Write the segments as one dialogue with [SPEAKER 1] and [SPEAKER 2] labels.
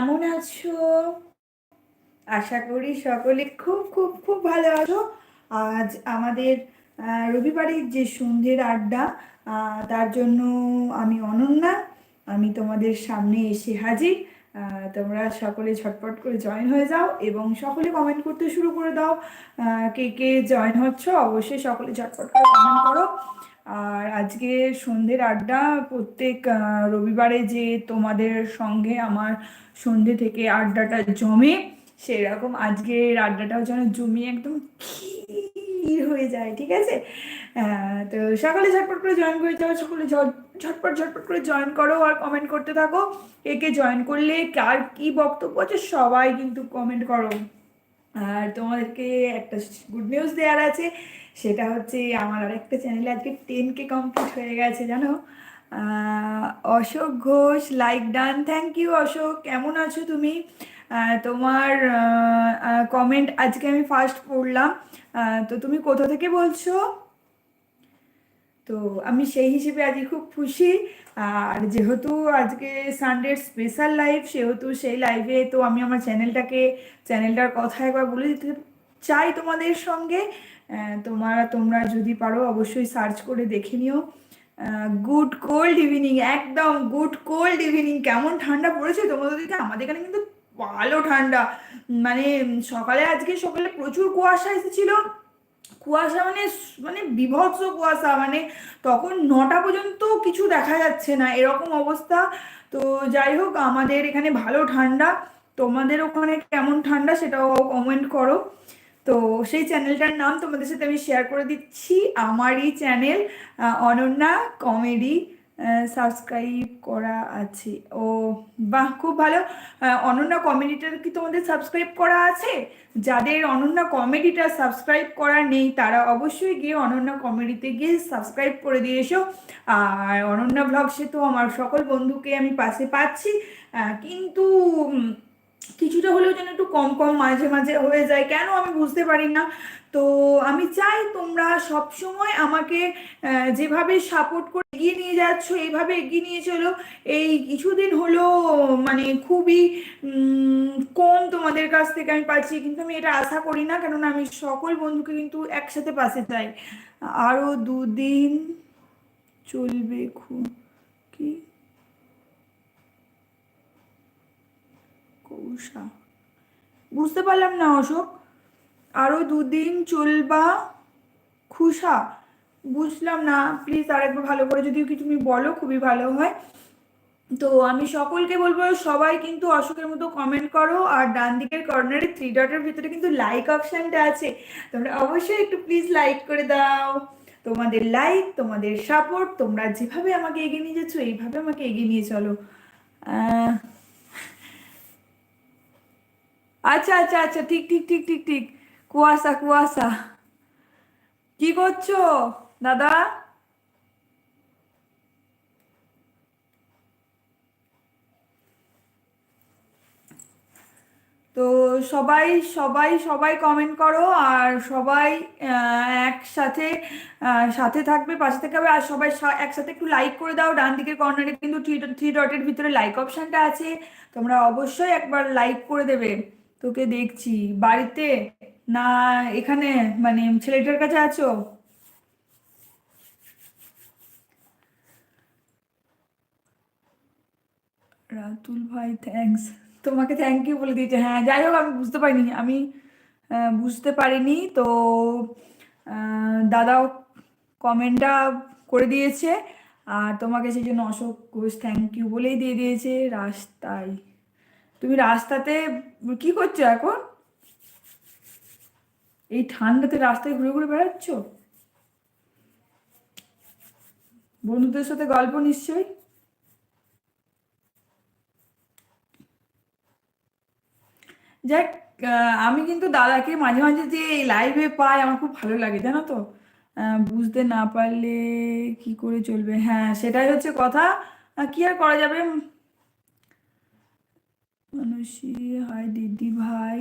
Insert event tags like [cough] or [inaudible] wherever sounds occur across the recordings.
[SPEAKER 1] কেমন আছো? আশা করি সকলে খুব খুব খুব ভালো আছো। আজ আমাদের রবিবারের যে সন্ধ্যের আড্ডা তার জন্য আমি অনন্যা, আমি তোমাদের সামনে এসে হাজির। তোমরা সকলে ঝটপট করে জয়েন হয়ে যাও এবং সকলে কমেন্ট করতে শুরু করে দাও। কে কে জয়েন হচ্ছ, অবশ্যই সকলে ঝটপট করে কমেন্ট করো। আর আজকে সন্ধ্যের আড্ডা, প্রত্যেক রবিবারে যে তোমাদের সঙ্গে আমার সন্ধ্যে থেকে আড্ডাটা জমে, সেরকম আজকের আড্ডাটাও যেন জমিয়ে একদম হয়ে যায়, ঠিক আছে? তো সকালে ঝটপট করে জয়েন করে যাও, সকলে ঝট- ঝটপট ঝটপট করে জয়েন করো আর কমেন্ট করতে থাকো। কে কে জয়েন করলে, কার কি বক্তব্য আছে, সবাই কিন্তু কমেন্ট করো। আর তোমাদেরকে একটা গুড নিউজ দেওয়ার আছে, সেটা হচ্ছে আমার আর একটা চ্যানেলে আজকে টেন কে কমপ্লিট হয়ে গেছে, জানো? Ashok Ghosh like done thank you Ashok, কেমন আছো তুমি? তোমার কমেন্ট আজকে আমি ফার্স্ট পড়লাম। তো তুমি কোথা থেকে বলছো? তো আমি সেই হিসেবে আজকে খুব খুশি। আর যেহেতু আজকে সানডের স্পেশাল লাইভ সেহেতু সেই লাইভে তো আমি আমার চ্যানেলটাকে চ্যানেলটার কথা একবার বলে দিতে চাই তোমাদের সঙ্গে। তোমার, তোমরা যদি পারো অবশ্যই সার্চ করে দেখে নিও। গুড কোল্ড ইভিনিং একদম গুড কোল্ড ইভিনিং কেমন ঠান্ডা পড়েছে তোমাদের দিকে আমাদের এখানে কিন্তু ভালো ঠান্ডা। মানে সকালে আজকে সকালে প্রচুর কুয়াশা এসেছিল। কুয়াশা মানে মানে বিভৎস কুয়াশা মানে তখন নটা পর্যন্ত কিছু দেখা যাচ্ছে না, এরকম অবস্থা। তো যাই হোক, আমাদের এখানে ভালো ঠান্ডা। তোমাদের ওখানে কেমন ঠান্ডা সেটাও কমেন্ট করো। তো সেই চ্যানেলটার নাম তোমাদের সাথে আমি শেয়ার করে দিচ্ছি। আমারই চ্যানেল অনন্যা কমেডি সাবস্ক্রাইব করা আছে। ও, বাহ, খুব ভালো। অনন্য অনন্যা কমেডিটা কি তোমাদের সাবস্ক্রাইব করা আছে? যাদের অনন্যা কমেডিটা সাবস্ক্রাইব করা নেই, তারা অবশ্যই গিয়ে অনন্যা কমেডিতে গিয়ে সাবস্ক্রাইব করে দিয়ে এসো। আর অনন্যা ব্লগসে তো আমার সকল বন্ধুকে আমি পাশে পাচ্ছি। কিন্তু কিছুটা হলেও যেন একটু কম কম মাঝে মাঝে হয়ে যায়। কেন আমি বুঝতে পারি না? তো আমি চাই তোমরা সব সময় আমাকে যেভাবে সাপোর্ট করে এগিয়ে নিয়ে যাচ্ছ, এইভাবে এগিয়ে নিয়ে চলো। এই কিছুদিন হলো মানে খুবই কম তোমাদের কাছ থেকে আমি পাচ্ছি। কিন্তু আমি এটা আশা করি না, কেননা আমি সকল বন্ধুকে কিন্তু একসাথে পাশে চাই। আরও দুদিন চলবে খুব কি? কৌশা। বুঝতে পারলাম না অশোক। আরও দুদিন চলবা খুশা। বুঝলাম না প্লিজ আরেকবার ভালো করে যদি কি তুমি বলো, খুবই ভালো হয়। তো আমি সকলকে বলব, সবাই কিন্তু অশোকের মতো কমেন্ট করো, আর ডান দিকের কর্নারে থ্রি ডটের ভিতরে কিন্তু লাইক অপশানটা আছে। তোমরা অবশ্যই একটু প্লিজ লাইক করে দাও। তোমাদের লাইক তোমাদের সাপোর্ট তোমরা যেভাবে আমাকে এগিয়ে নিয়ে যাচ্ছ, এইভাবে আমাকে এগিয়ে নিয়ে চলো। আচ্ছা আচ্ছা আচ্ছা ঠিক ঠিক ঠিক ঠিক ঠিক। কুয়াশা কুয়াশা। কি করছ, দাদা? তো সবাই সবাই সবাই কমেন্ট করো আর সবাই একসাথে সাথে থাকবে, পাশে থেকে হবে আর সবাই একসাথে একটু লাইক করে দাও। ডান দিকের কর্নারে কিন্তু থ্রি থ্রি ডটের ভিতরে লাইক অপশনটা আছে। তোমরা অবশ্যই একবার লাইক করে দেবে। তোকে দেখছি। বাড়িতে? না, এখানে মানে ছেলেটার কাছে আছো? রাতুল ভাই থ্যাঙ্কস তোমাকে থ্যাংক ইউ বলে দিয়েছে। হ্যাঁ যাই হোক, আমি বুঝতে পারিনি। আমি বুঝতে পারিনি। তো দাদাও কমেন্টটা করে দিয়েছে। আর তোমাকে সেই জন্য অশোক ঘোষ থ্যাংক ইউ বলেই দিয়ে দিয়েছে। রাস্তায়। তুমি রাস্তাতে, কি করছ এখন? এই ঠান্ডাতে রাস্তায় ঘুরে ঘুরে বেড়াচ্ছ? বন্ধুদের সাথে গল্প নিশ্চয়ই? যাক আমি কিন্তু দাদাকে মাঝে মাঝে যে এই লাইভে পাই, আমার খুব ভালো লাগে, জানো তো? বুঝতে না পারলে কি করে চলবে? হ্যাঁ সেটাই হচ্ছে কথা। কি আর করা যাবে? মানসী হাই দিদি ভাই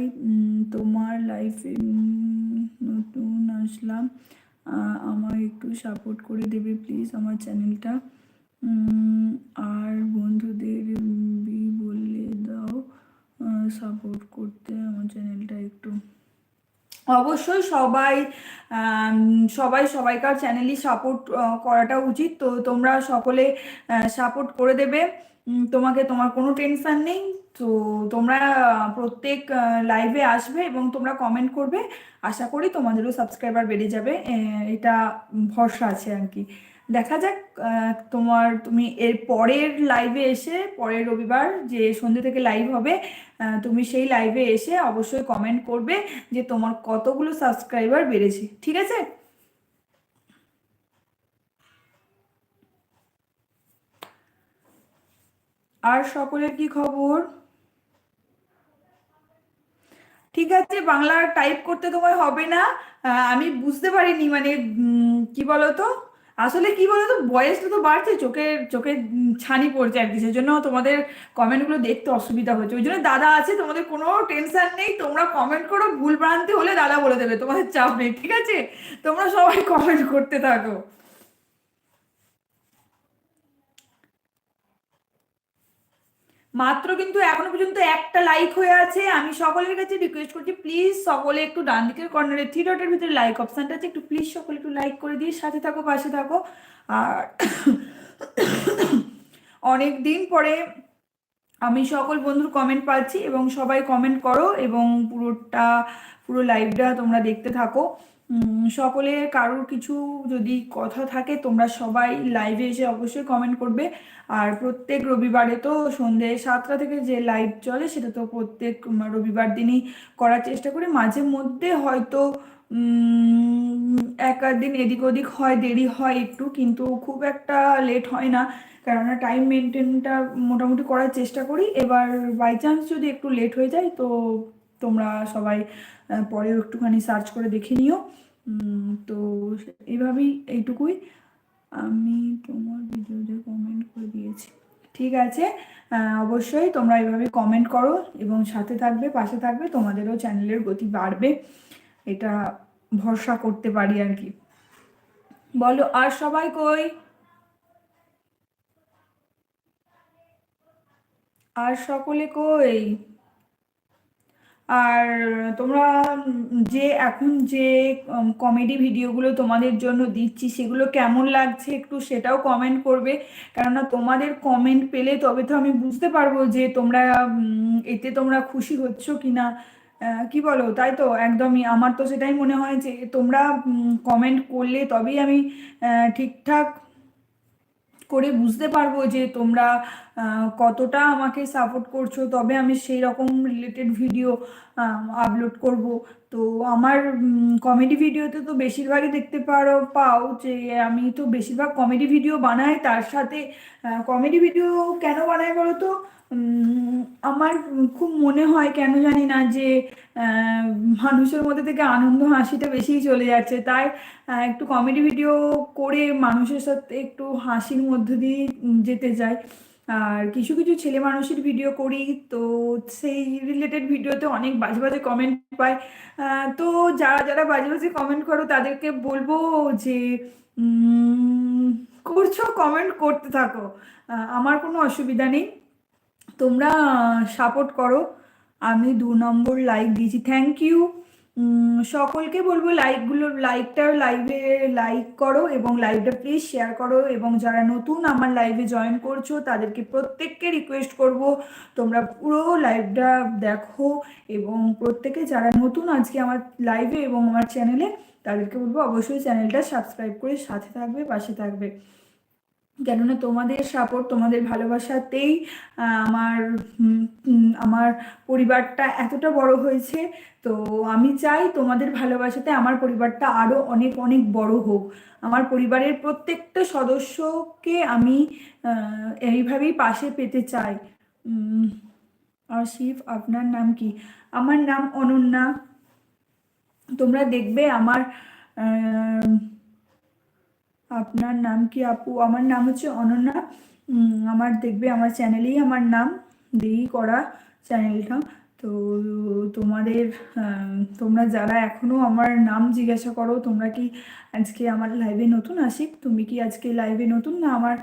[SPEAKER 1] তোমার লাইফে নতুন আসলাম। আমায় একটু সাপোর্ট করে দেবে প্লিজ আমার চ্যানেলটা আর বন্ধুদের বি বলে দাও সাপোর্ট করতে আমার চ্যানেলটা একটু। অবশ্যই সবাই সবাই সবাইকার চ্যানেলই সাপোর্ট করাটা উচিত। তো তোমরা সকলে সাপোর্ট করে দেবে। তোমাকে তোমার কোনো টেনশন নেই। তো তোমরা প্রত্যেক লাইভে আসবে এবং তোমরা কমেন্ট করবে। আশা করি তোমাদেরও সাবস্ক্রাইবার বেড়ে যাবে। এটা ভরসা আছে আর কি। দেখা যাক তোমার, তুমি এর পরের লাইভে এসে, পরের রবিবার যে সন্ধ্যে থেকে লাইভ হবে তুমি সেই লাইভে এসে অবশ্যই কমেন্ট করবে যে তোমার কতগুলো সাবস্ক্রাইবার বেড়েছে। ঠিক আছে? আর সকলের কি খবর? ঠিক আছে, বাংলা টাইপ করতে তোমার হবে না। আমি বুঝতে পারিনি মানে কি বলতো? আসলে কি বলতো, বয়সটা তো বাড়ছে চোখের চোখের ছানি পড়ছে আর কি। সেজন্য তোমাদের কমেন্টগুলো দেখতে অসুবিধা হচ্ছে। ওই জন্য দাদা আছে, তোমাদের কোনো টেনশন নেই। তোমরা কমেন্ট করো, ভুল ভ্রান্তি হলে দাদা বলে দেবে, তোমাদের চাপ নেই, ঠিক আছে? তোমরা সবাই কমেন্ট করতে থাকো। মাত্র কিন্তু এখনও পর্যন্ত একটা লাইক হয়ে আছে। আমি সকলের কাছে রিকোয়েস্ট করছি প্লিজ সকলে একটু ডান দিকের কর্নারে থ্রি ডটের ভিতরে লাইক অপশনটা আছে, একটু প্লিজ সকলে একটু লাইক করে দিয়ে সাথে থাকো, পাশে থাকো। আর অনেক দিন পরে আমি সকল বন্ধুর কমেন্ট পাচ্ছি এবং সবাই কমেন্ট করো এবং পুরোটা, পুরো লাইভটা তোমরা দেখতে থাকো। উম, সকলে কারোর কিছু যদি কথা থাকে তোমরা সবাই লাইভে এসে অবশ্যই কমেন্ট করবে। আর প্রত্যেক রবিবারে তো সন্ধে সাতটা থেকে যে লাইভ চলে সেটা তো প্রত্যেক রবিবার দিনই করার চেষ্টা করি। মাঝে মধ্যে হয়তো এক দিন এদিক ওদিক হয় দেরি হয় একটু কিন্তু খুব একটা লেট হয় না। কেননা টাইম মেনটেনটা মোটামুটি করার চেষ্টা করি। এবার বাই চান্স যদি একটু লেট হয়ে যায় তো তোমরা সবাই পরেও একটুখানি সার্চ করে দেখে নিও। তো এইভাবেই এইটুকুই। আমি তোমার ভিডিওতে কমেন্ট করে দিয়েছি। ঠিক আছে অবশ্যই তোমরা এইভাবে কমেন্ট করো এবং সাথে থাকবে, পাশে থাকবে, তোমাদেরও চ্যানেলের গতি বাড়বে। এটা ভরসা করতে পারি আর কি। বলো, আর সবাই কই? আর সকলে কই? আর তোমরা যে এখন যে কমেডি ভিডিওগুলো তোমাদের জন্য দিচ্ছি, সেগুলো কেমন লাগছে একটু সেটাও কমেন্ট করবে। কেননা তোমাদের কমেন্ট পেলে তবে তো আমি বুঝতে পারব যে তোমরা এতে তোমরা খুশি হচ্ছ কি না কি বলো? তাই তো? একদমই। আমার তো সেটাই মনে হয় যে তোমরা কমেন্ট করলে তবেই আমি ঠিকঠাক করে বুঝতে পারব যে তোমরা কতটা আমাকে সাপোর্ট করছ। তবে আমি সেই রকম রিলেটেড ভিডিও আপলোড করব। তো আমার কমেডি ভিডিওতে তো বেশিরভাগই দেখতে পারো, পাও যে আমি তো বেশিরভাগ কমেডি ভিডিও বানাই। তার সাথে কমেডি ভিডিও কেন বানাই বলো তো? আমার খুব মনে হয় কেন জানি না যে মানুষের মধ্যে থেকে আনন্দ হাসিটা বেশিই চলে যাচ্ছে। তাই একটু কমেডি ভিডিও করে মানুষের সাথে একটু হাসির মধ্য দিয়ে যেতে চাই। আর কিছু কিছু ছেলে মানুষের ভিডিও করি, তো সেই রিলেটেড ভিডিওতে অনেক বাজে বাজে কমেন্ট পাই তো যারা যারা বাজে বাজে কমেন্ট করো, তাদেরকে বলব যে করছ কমেন্ট করতে থাকো। আমার কোনো অসুবিধা নেই। তোমরা সাপোর্ট করো। আমি দু নম্বর লাইক দিয়েছি। থ্যাংক ইউ সকলকে বলব লাইকগুলো লাইকটা লাইভে লাইক করো এবং লাইভটা প্লিজ শেয়ার করো এবং যারা নতুন আমার লাইভে জয়েন করছ, তাদেরকে প্রত্যেককে রিকোয়েস্ট করব। তোমরা পুরো লাইভটা দেখো এবং প্রত্যেকে যারা নতুন আজকে আমার লাইভে এবং আমার চ্যানেলে তাদেরকে বলব অবশ্যই চ্যানেলটা সাবস্ক্রাইব করে সাথে থাকবে, পাশে থাকবে। কেননা তোমাদের সাপোর্ট তোমাদের ভালোবাসাতেই আমার আমার পরিবারটা এতটা বড় হয়েছে। তো আমি চাই তোমাদের ভালোবাসাতে আমার পরিবারটা আরও অনেক অনেক বড় হোক। আমার পরিবারের প্রত্যেকটা সদস্যকে আমি এইভাবেই পাশে পেতে চাই। আসিফ আপনার নাম কি? আমার নাম অনন্যা। তোমরা দেখবে আমার আপনার নাম কি আপু? আমার নাম হচ্ছে অনন্যা। আমার দেখবে আমার চ্যানেলেই আমার নাম। দিয়েই করা চ্যানেলটা। তো, তোমাদের তোমরা যারা এখনও আমার নাম জিজ্ঞাসা করো, তোমরা কি আজকে আমার লাইভে নতুন আশিক? তুমি কি আজকে লাইভে নতুন? না, আমার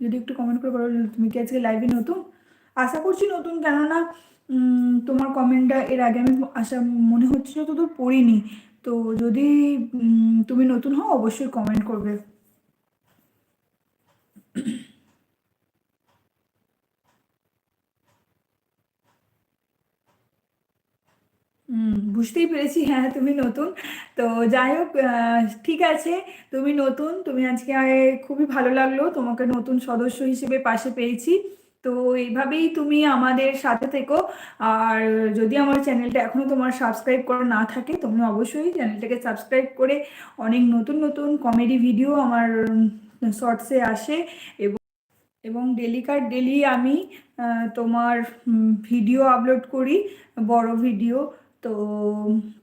[SPEAKER 1] যদি একটু কমেন্ট করে বলো, তুমি কি আজকে লাইভে নতুন? আশা করছি নতুন, কেননা তোমার কমেন্টটা এর আগে আমি আশা, মনে হচ্ছে যতদূর পড়িনি। তো যদি তুমি নতুন হও, অবশ্যই কমেন্ট করবে। বুঝতেই পেরেছি হ্যাঁ তুমি নতুন। তো যাই হোক ঠিক আছে, তুমি নতুন, তুমি আজকে খুবই ভালো লাগল, তোমাকে নতুন সদস্য হিসেবে পাশে পেয়েছি। তো এইভাবেই তুমি আমাদের সাথে থেকো। আর যদি আমার চ্যানেলটা এখনও তোমার সাবস্ক্রাইব করা না থাকে তুমি অবশ্যই চ্যানেলটাকে সাবস্ক্রাইব করে অনেক নতুন নতুন কমেডি ভিডিও আমার শর্টসে আসে। এবং এবং ডেলিকার ডেলি আমি তোমার ভিডিও আপলোড করি, বড় ভিডিও তো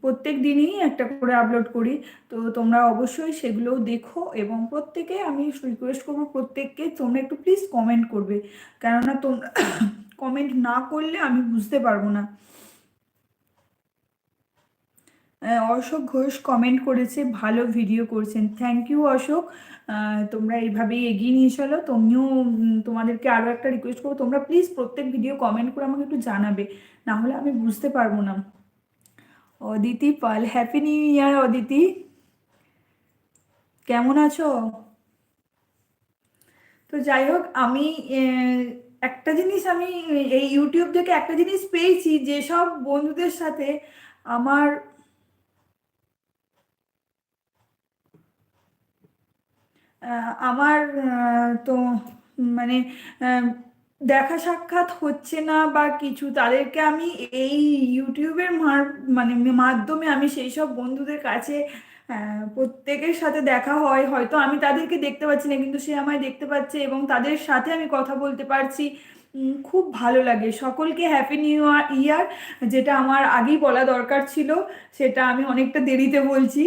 [SPEAKER 1] প্রত্যেক দিনই একটা করে আপলোড করি। তো তোমরা অবশ্যই সেগুলোও দেখো এবং প্রত্যেকে আমি রিকোয়েস্ট করব প্রত্যেককে তোমরা একটু প্লিজ কমেন্ট করবে। কেননা তোমরা কমেন্ট না করলে আমি বুঝতে পারব না। অশোক ঘোষ কমেন্ট করেছে, ভালো ভিডিও করছেন। Thank you Ashok. তোমরা এইভাবেই এগিয়ে নিয়ে চলো। তুমিও তোমাদেরকে আরও একটা রিকোয়েস্ট করব। তোমরা প্লিজ প্রত্যেক ভিডিও কমেন্ট করে আমাকে একটু জানাবে। না হলে আমি বুঝতে পারব না। Aditi Pal happy new year Aditi. কেমন আছো? তো যাই হোক, আমি একটা জিনিস আমি এই ইউটিউব থেকে একটা জিনিস পেয়েছি যেসব বন্ধুদের সাথে আমার আমার তো মানে দেখা সাক্ষাৎ হচ্ছে না বা কিছু, তাদেরকে আমি এই ইউটিউবের মানে মাধ্যমে আমি সেই সব বন্ধুদের কাছে প্রত্যেকের সাথে দেখা হয়। হয়তো আমি তাদেরকে দেখতে পাচ্ছি না, কিন্তু সে আমায় দেখতে পাচ্ছে এবং তাদের সাথে আমি কথা বলতে পারছি। খুব ভালো লাগে। সকলকে হ্যাপি নিউ ইয়ার যেটা আমার আগেই বলা দরকার ছিল, সেটা আমি অনেকটা দেরিতে বলছি।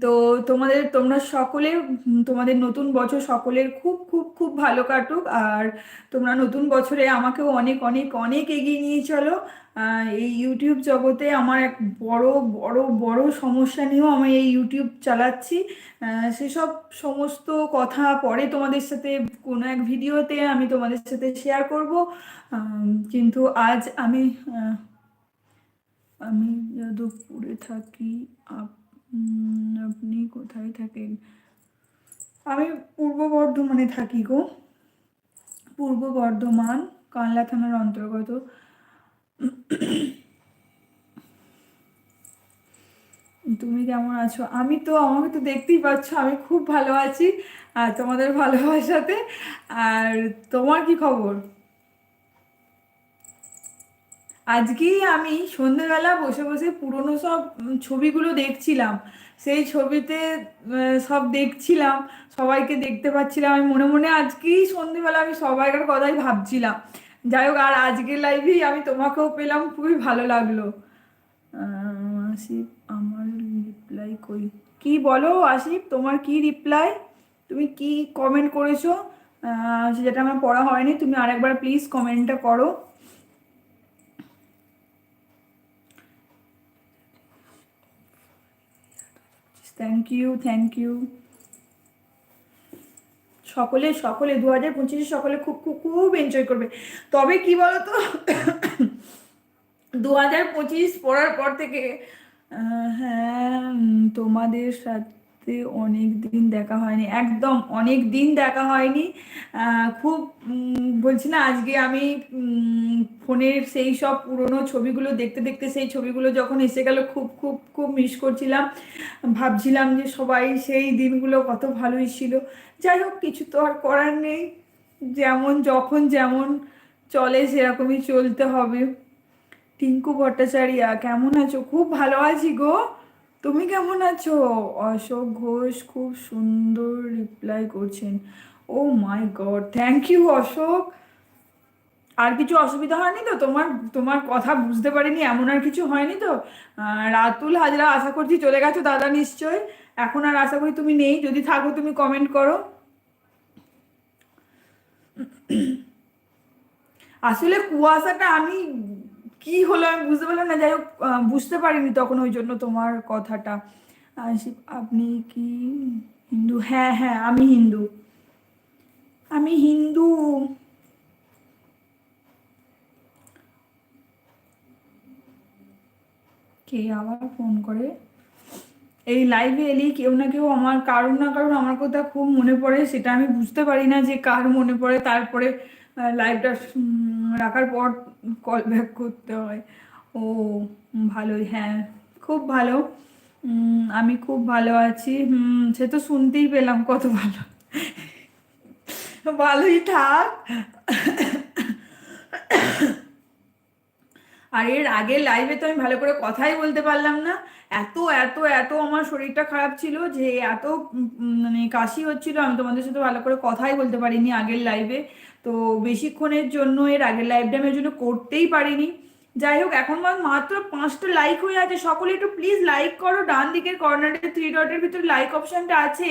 [SPEAKER 1] তো তোমাদের, তোমরা সকলে তোমাদের নতুন বছর সকলের খুব খুব খুব ভালো কাটুক। আর তোমরা নতুন বছরে আমাকেও অনেক অনেক অনেক এগিয়ে নিয়ে চলো। এই ইউটিউব জগতে আমার এক বড় বড় বড় সমস্যা নিয়েও আমি এই ইউটিউব চালাচ্ছি। সেসব সমস্ত কথা পরে তোমাদের সাথে কোনো এক ভিডিওতে আমি তোমাদের সাথে শেয়ার করব। কিন্তু আজ আমি আমি যাদবপুরে থাকি, আপ- আপনি কোথায় থাকেন? আমি পূর্ব বর্ধমানে থাকি গো। পূর্ব বর্ধমান, কানলা থানার অন্তর্গত। তুমি কেমন আছো? আমি তো, আমাকে তো দেখতেই পাচ্ছ, আমি খুব ভালো আছি, আর তোমাদের ভালোবাসাতে। আর তোমার কি খবর? আজকেই আমি সন্ধেবেলা বসে বসে পুরনো সব ছবিগুলো দেখছিলাম। সেই ছবিতে সব দেখছিলাম, সবাইকে দেখতে পাচ্ছিলাম। আমি মনে মনে আজকেই সন্ধেবেলা আমি সবাইকার কথাই ভাবছিলাম। যাই হোক, আর আজকের লাইভেই আমি তোমাকেও পেলাম, খুবই ভালো লাগল। আসিফ, আমার রিপ্লাই কই? কি বলো আসিফ, তোমার কি রিপ্লাই তুমি কি কমেন্ট করেছ? যেটা আমার পড়া হয়নি, তুমি আরেকবার প্লিজ কমেন্টটা করো। থ্যাংক ইউ থ্যাংক ইউ সকলে সকলে দু হাজার পঁচিশে সকলে খুব খুব খুব এনজয় করবে। তবে কি বলতো? দু হাজার পঁচিশ পড়ার পর থেকে হ্যাঁ তোমাদের সাথে অনেক দিন দেখা হয়নি, একদম অনেক দিন দেখা হয়নি। খুব বলছি না, আজকে আমি ফোনের সেই সব পুরনো ছবিগুলো দেখতে দেখতে সেই ছবিগুলো যখন এসে গেল, খুব খুব খুব মিস করছিলাম। ভাবছিলাম যে সবাই সেই দিনগুলো কত ভালোই ছিল। যাই হোক, কিছু তো আর করার নেই। যেমন, যখন যেমন চলে, সেরকমই চলতে হবে। টিঙ্কু ভট্টাচার্যা, কেমন আছো? খুব ভালো আছি গো। তুমি কেমন আছো? অশোক ঘোষ খুব সুন্দর রিপ্লাই করছেন। ও my God thank you Ashok. আর কিছু অসুবিধা হয়নি তো? তোমার তোমার কথা বুঝতে পারিনি, এমন আর কিছু হয়নি তো? রাতুল হাজরা, আশা করছি চলে গেছো দাদা নিশ্চয় এখন আর আশা করি তুমি নেই, যদি থাকো তুমি কমেন্ট করো। আসলে কুয়াশাটা আমি কি হলো আমি বুঝতে পারলাম না। যাই হোক বুঝতে পারিনি তখন ওই জন্য তোমার কথাটা। আপনি কি হিন্দু? হ্যাঁ হ্যাঁ আমি হিন্দু। আমি হিন্দু। কে আবার ফোন করে? এই লাইভে এলি, কেউ না কেউ আমার কারণ না কারণ আমার কথা খুব মনে পড়ে, সেটা আমি বুঝতে পারি না যে কার মনে পড়ে। তারপরে লাইভটা রাখার পর কল ব্যাক করতে হয়। ও ভালোই হ্যাঁ খুব ভালো। আমি খুব ভালো আছি। হুম সে তো শুনতেই পেলাম কত ভালো। ভালোই থাক। আর এর আগের লাইভে তো আমি ভালো করে কথাই বলতে পারলাম না। এত এত এত আমার শরীরটা খারাপ ছিল যে এত মানে কাশি হচ্ছিল। আমি তোমাদের সাথে ভালো করে কথাই বলতে পারিনি আগের লাইভে তো বেশিক্ষণের জন্য, এর আগের লাইভ ড্যামের জন্য করতেই পারিনি। যাই হোক, এখন মাত্র পাঁচটা লাইক হয়ে আছে। সকলে একটু প্লিজ লাইক করো। ডান দিকের কর্নারে থ্রি ডটের ভিতরে লাইক অপশনটা আছে।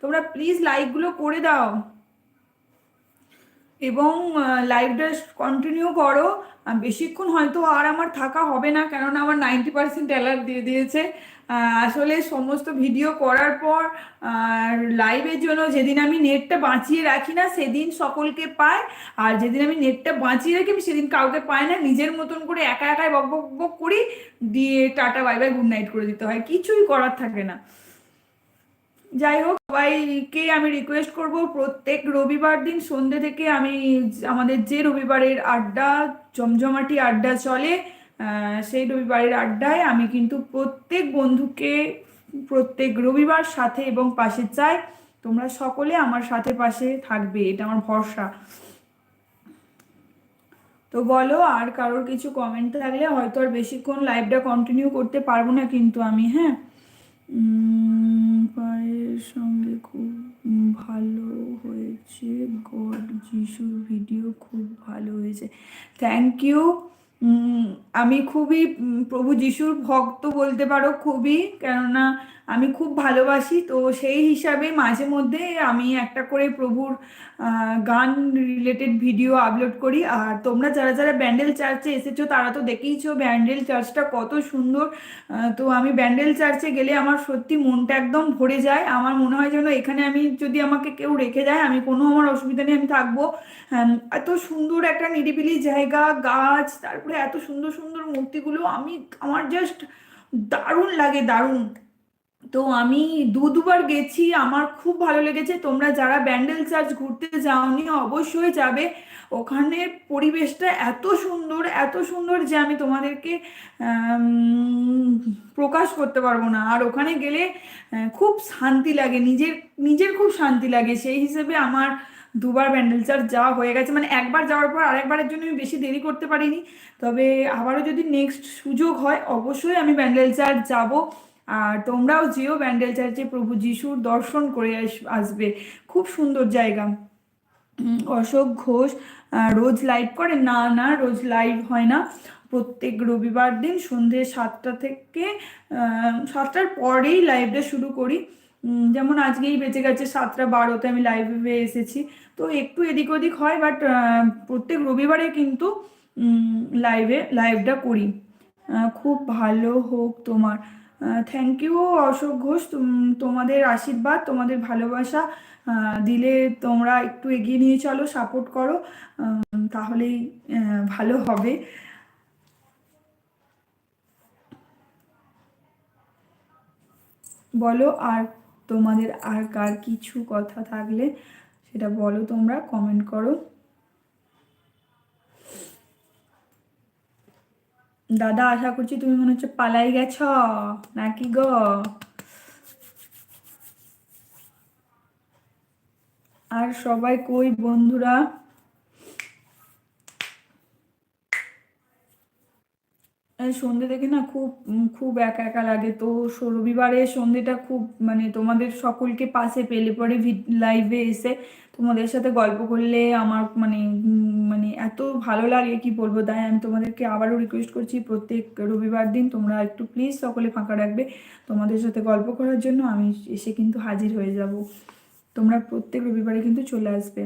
[SPEAKER 1] তোমরা প্লিজ লাইকগুলো করে দাও। এবং লাইভটা কন্টিনিউ করো। বেশিক্ষণ হয়তো আর আমার থাকা হবে না, কেননা আমার নাইনটি পার্সেন্ট অ্যালার্ট দিয়ে দিয়েছে। আসলে সমস্ত ভিডিও করার পর লাইভের জন্য যেদিন আমি নেটটা বাঁচিয়ে রাখি না, সেদিন সকলকে পায় আর যেদিন আমি নেটটা বাঁচিয়ে রাখি, আমি সেদিন কাউকে পাই না। নিজের মতন করে একা একাই বক বক বক করি, দিয়ে tata bye bye good night করে দিতে হয়। কিছুই করার থাকে না। যাই হোক, সবাইকে আমি রিকোয়েস্ট করব প্রত্যেক রবিবার দিন সন্ধ্যে থেকে আমি আমাদের যে রবিবারের আড্ডা, জমজমাটি আড্ডা চলে সেই রবিবারের আড্ডায় আমি কিন্তু প্রত্যেক বন্ধুকে প্রত্যেক রবিবার সাথে এবং পাশে চাই। তোমরা সকলে আমার সাথে পাশে থাকবে, এটা আমার ভরসা। তো বলো, আর কারোর কিছু কমেন্ট থাকলে হয়তো আর বেশিক্ষণ লাইভটা কন্টিনিউ করতে পারব না কিন্তু আমি হ্যাঁ? পায়ের সঙ্গে খুব ভালো হয়েছে। গড যিশুর ভিডিও খুব ভালো হয়েছে। থ্যাংক ইউ আমি খুবই প্রভু যিশুর ভক্ত বলতে পারো খুবই। কেননা আমি খুব ভালোবাসি। তো সেই হিসাবে মাঝে মধ্যে আমি একটা করে প্রভুর গান রিলেটেড ভিডিও আপলোড করি। আর তোমরা যারা যারা ব্যান্ডেল চার্চে এসেছ তারা তো দেখেইছো ব্যান্ডেল চার্চটা কত সুন্দর। তো আমি ব্যান্ডেল চার্চে গেলে আমার সত্যি মনটা একদম ভরে যায়। আমার মনে হয় যেন এখানে আমি যদি আমাকে কেউ রেখে যায় আমি কোনো আমার অসুবিধা নেই আমি থাকব। হ্যাঁ, এত সুন্দর একটা নিরিবিলি জায়গা গাছ তারপরে এত সুন্দর সুন্দর মূর্তিগুলো আমি আমার জাস্ট দারুণ লাগে দারুণ। তো আমি দু দুবার গেছি, আমার খুব ভালো লেগেছে। তোমরা যারা ব্যান্ডেল চার্চ ঘুরতে যাওনি, অবশ্যই যাবে। ওখানের পরিবেশটা এত সুন্দর এত সুন্দর যে আমি তোমাদেরকে প্রকাশ করতে পারব না। আর ওখানে গেলে খুব শান্তি লাগে, নিজের নিজের খুব শান্তি লাগে। সেই হিসেবে আমার দুবার ব্যান্ডেল চার্চ যাওয়া হয়ে গেছে। মানে একবার যাওয়ার পর আরেকবারের জন্য আমি বেশি দেরি করতে পারিনি। তবে আবারও যদি নেক্সট সুযোগ হয়, অবশ্যই আমি ব্যান্ডেল চার্চ যাব। আর তোমরাও যেও ব্যান্ডেল চার্চে, প্রভু যিশুর দর্শন করে আস- আসবে। খুব সুন্দর জায়গা। অশোক ঘোষ রোজ লাইভ করে? না না, রোজ লাইভ হয় না। প্রত্যেক রবিবার দিন সন্ধ্যে সাতটা থেকে সাতটার পরেই লাইভটা শুরু করি। যেমন আজকেই বেঁচে গেছে সাতটা বারোতে আমি লাইভে এসেছি। তো একটু এদিক ওদিক হয় বাট প্রত্যেক রবিবারে কিন্তু লাইভে লাইভটা করি। খুব ভালো হোক তোমার। Thank you Ashok Ghosh. তোমাদের আশীর্বাদ, তোমাদের ভালোবাসা দিলে তোমরা একটু এগিয়ে নিয়ে চলো সাপোর্ট করো তাহলেই ভালো হবে। বলো, আর তোমাদের আর কার কিছু কথা থাকলে সেটা বলো তোমরা কমেন্ট করো। দাদা, আশা করছি তুমি মনে হচ্ছে পালাই গেছ। নাকি গো? আর সবাই কই বন্ধুরা? সন্ধে দেখে না খুব খুব একা একা লাগে। তো রবিবারে সন্ধেটা খুব মানে তোমাদের সকলকে পাশে পেলে পরে লাইভে এসে তোমাদের সাথে গল্প করলে আমার মানে মানে এত ভালো লাগে, কি বলব? তাই আমি তোমাদেরকে আবারও রিকোয়েস্ট করছি, প্রত্যেক রবিবার দিন তোমরা একটু প্লিজ সকলে ফাঁকা রাখবে। তোমাদের সাথে গল্প করার জন্য আমি এসে কিন্তু হাজির হয়ে যাব। তোমরা প্রত্যেক রবিবারে কিন্তু চলে আসবে।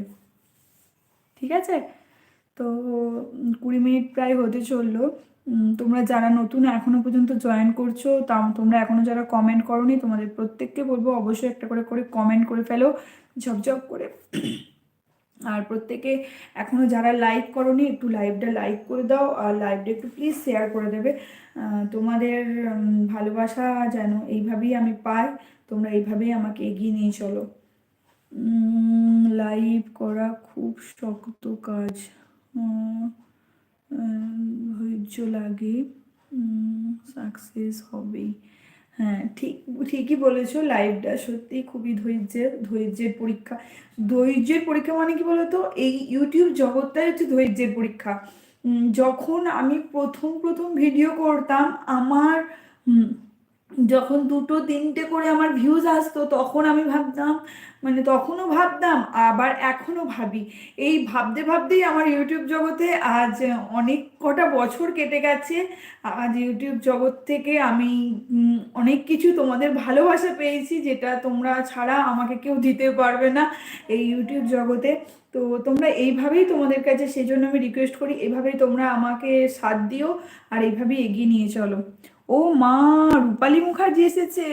[SPEAKER 1] ঠিক আছে? তো কুড়ি মিনিট প্রায় হতে চলল। তোমরা যারা নতুন এখনও পর্যন্ত জয়েন করছ তা তোমরা এখনও যারা কমেন্ট করোনি, তোমাদের প্রত্যেককে বলব অবশ্যই একটা করে করে কমেন্ট করে ফেলো ঝপঝপ করে। আর প্রত্যেকে এখনও যারা লাইক করনি, একটু লাইভটা লাইক করে দাও, আর লাইভটা একটু প্লিজ শেয়ার করে দেবে। তোমাদের ভালোবাসা যেন এইভাবেই আমি পাই, তোমরা এইভাবেই আমাকে এগিয়ে নিয়ে চলো। লাইভ করা খুব শক্ত কাজ। ধৈর্য লাগে সাকসেস হবেই। হ্যাঁ ঠিক, ঠিকই বলেছ লাইফটা সত্যি খুবই ধৈর্যের ধৈর্যের পরীক্ষা। ধৈর্যের পরীক্ষা মানে কি বলতো? এই ইউটিউব জগৎটাই হচ্ছে ধৈর্যের পরীক্ষা। যখন আমি প্রথম প্রথম ভিডিও করতাম, আমার যখন দুটো তিনটে করে আমার ভিউজ আসতো, তখন আমি ভাবতাম মানে তখনও ভাবতাম, আবার এখনও ভাবি। এই ভাবতে ভাবতেই আমার ইউটিউব জগতে আজ অনেক কটা বছর কেটে গেছে। আজ ইউটিউব জগৎ থেকে আমি অনেক কিছু তোমাদের ভালোবাসা পেয়েছি, যেটা তোমরা ছাড়া আমাকে কেউ দিতে পারবে না এই ইউটিউব জগতে। তো তোমরা এইভাবেই তোমাদের কাছে সেই জন্য আমি রিকোয়েস্ট করি, এভাবেই তোমরা আমাকে সাথ দিও, আর এইভাবেই এগিয়ে নিয়ে চলো। ও মা, রূপালী মুখার্জি এসেছে।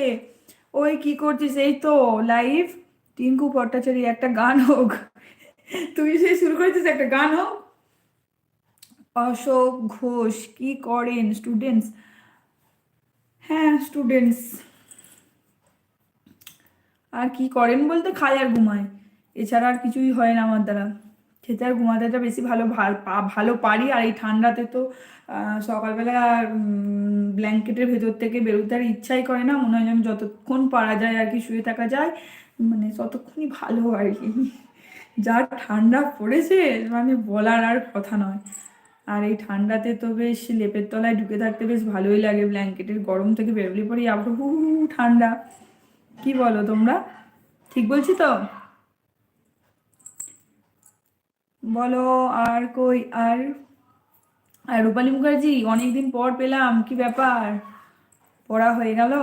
[SPEAKER 1] ওই কি করছিস? এই তো লাইভ টিঙ্কু ভট্টাচার্য একটা গান হোক। তুই সে শুরু করেছিস একটা গান হোক। অশোক ঘোষ, কি করেন স্টুডেন্টস হ্যাঁ স্টুডেন্টস আর কি করেন বলতে খায় আর ঘুমায়। এছাড়া আর কিছুই হয় না আমার দ্বারা। খেতে আর ঘুমাতেটা বেশি ভালো ভালো পারি। আর এই ঠান্ডাতে তো সকালবেলা ব্ল্যাঙ্কেটের ভেতর থেকে বেরোতে আর ইচ্ছাই করে না। মনে হয় যেন যতক্ষণ পারা যায় আর কি শুয়ে থাকা যায় মানে ততক্ষণই ভালো আর কি। যা ঠান্ডা পড়েছে মানে বলার আর কথা নয়। আর এই ঠান্ডাতে তো বেশ লেপের তলায় ঢুকে থাকতে বেশ ভালোই লাগে। ব্ল্যাঙ্কেটের গরম থেকে বেরোলে পরেই আবার হু ঠান্ডা। কি বলো তোমরা? ঠিক বলছি তো? বলো, আর কই, আর আর রূপালী মুখার্জি, অনেকদিন পর পেলাম, কি ব্যাপার? পড়া হয়ে গেল।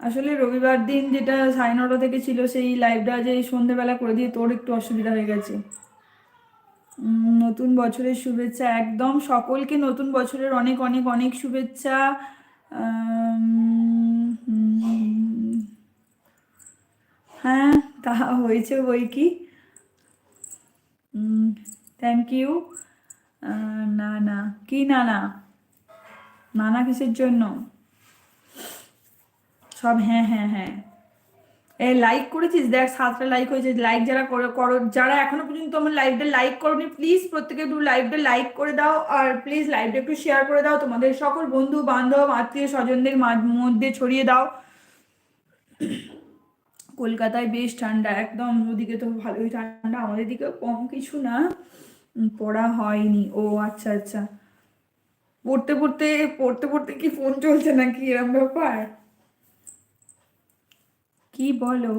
[SPEAKER 1] আসলে রবিবার দিন যেটা সাড়ে নটা থেকে ছিল, সেই লাইভটা যে সন্ধেবেলা করে দিয়ে তোর একটু অসুবিধা হয়ে গেছে। নতুন বছরের শুভেচ্ছা, একদম সকলকে নতুন বছরের অনেক অনেক অনেক শুভেচ্ছা। হ্যাঁ তা হয়েছে বই কি? থ্যাংক ইউ না না। কি না না না না কিসের জন্য? সব হ্যাঁ হ্যাঁ হ্যাঁ। এ লাইক করেছিস? দেখ, সাতটা লাইক হয়েছে। লাইক যারা করো করো, যারা এখনও পর্যন্ত আমার লাইভটা লাইক করোনি প্লিজ প্রত্যেকে একটু লাইভটা লাইক করে দাও। আর প্লিজ লাইভটা একটু শেয়ার করে দাও। তোমাদের সকল বন্ধু, বান্ধব আত্মীয় স্বজনদের মধ্যে ছড়িয়ে দাও। কলকাতায় বেশ ঠান্ডা, একদম ওদিকে তো ভালোই ঠান্ডা, আমাদের দিকে কম কিছু না পড়া হয়নি। ও আচ্ছা আচ্ছা। পড়তে পড়তে পড়তে পড়তে কি ফোন চলছে নাকি? এরম ব্যাপার? কি বলো?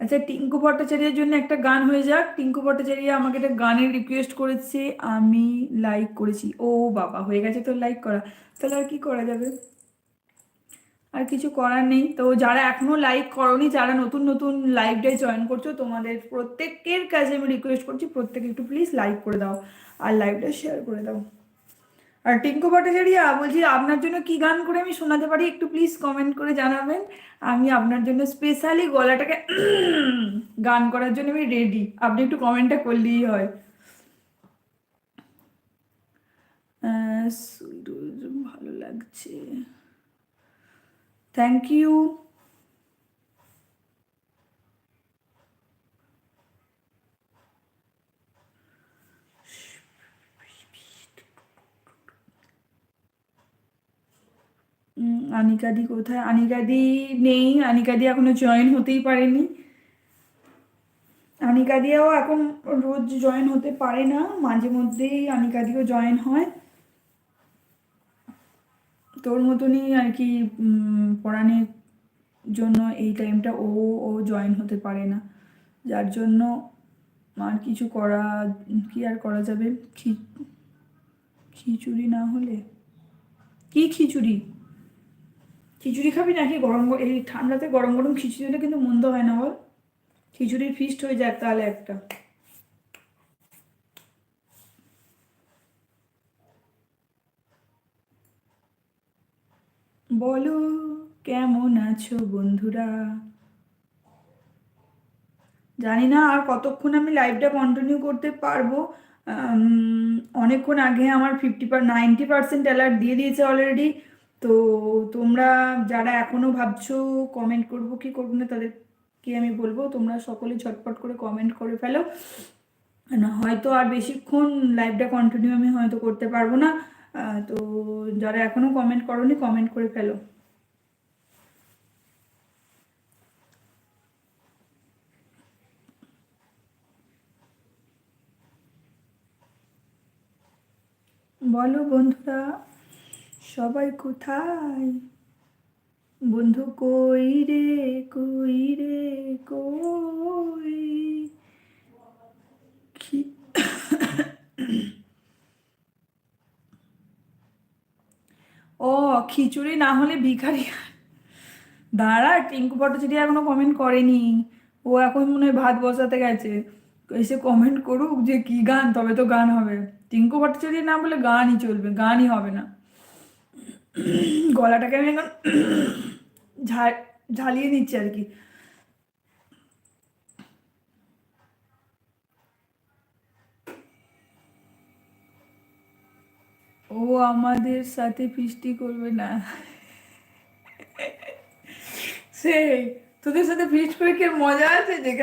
[SPEAKER 1] আচ্ছা টিঙ্কু ভট্টাচার্যের জন্য একটা গান হয়ে যাক। টিঙ্কু ভট্টাচার্য আমাকে একটা গানের রিকোয়েস্ট করেছে, আমি লাইক করেছি। ও, বাবা, হয়ে গেছে তো লাইক করা। তাহলে আর কি করা যাবে? আর কিছু করার নেই। তো যারা এখনও লাইক করনি, যারা নতুন নতুন লাইভটাই জয়েন করছ, তোমাদের প্রত্যেকের কাছে আমি রিকোয়েস্ট করছি, প্রত্যেকে একটু প্লিজ লাইক করে দাও আর লাইভটা শেয়ার করে দাও। আর টিঙ্কু ভট্টাচার্যা, বলছি আপনার জন্য কি গান করে আমি শোনাতে পারি? একটু প্লিজ কমেন্ট করে জানাবেন। আমি আপনার জন্য স্পেশালি গলাটাকে [clears throat] গান করার জন্য আমি রেডি আপনি একটু কমেন্টটা করলেই হয়। ভালো লাগছে। থ্যাংক ইউ আনিকাদি কোথায়? আনিকাদি নেই। আনিকাদি এখনও জয়েন হতেই পারেনি। আনিকাদিয়াও এখন রোজ জয়েন হতে পারে না। মাঝে মধ্যেই আনিকাদিও জয়েন হয়। তোর মতনই আর কি পড়ানোর জন্য এই টাইমটা ও ও জয়েন হতে পারে না। যার জন্য আর কিছু করা, কি আর করা যাবে? খিচুড়ি না হলে? কি খিচুড়ি? খিচুড়ি খাবি নাকি? গরম এই ঠান্ডাতে গরম গরম খিচুড়ি হলে কিন্তু মন্দ হয় না বল। খিচুড়ির ফিস্ট হয়ে যাক তাহলে একটা। বলো, কেমন আছো বন্ধুরা? জানি না আর কতক্ষণ আমি লাইভটা কন্টিনিউ করতে পারব। অনেকক্ষণ আগে আমার fifty per ninety percent alert দিয়ে দিয়েছে অলরেডি তো তোমরা যারা এখনও ভাবছ কমেন্ট করব, কি করব না, তাদেরকে আমি বলব, তোমরা সকলে ঝটপট করে কমেন্ট করে ফেলো। হয়তো আর বেশিক্ষণ লাইভটা কন্টিনিউ আমি হয়তো করতে পারব না। তো যারা এখনও কমেন্ট করোনি কমেন্ট করে ফেলো। বলো বন্ধুরা, সবাই কোথায়? বন্ধু কই রে কই রে, কই? ও, খিচুড়ি না হলে ভিখারি। দাঁড়া, টিঙ্কু ভট্টাচার্য এখনও কমেন্ট করেনি। ও এখন মনে হয় ভাত বসাতে গেছে। এসে কমেন্ট করুক যে কি গান, তবে তো গান হবে। টিঙ্কু ভট্টাচার্য না বলে গানই চলবে, গানই হবে না। গলাটাকে আমি এখন ঝালিয়ে নিচ্ছি আর কি। ও আমাদের সাথে ফিস্টি করবে না। সেই তোদের সাথে ফিস্ট করে মজা আছে? যেখানে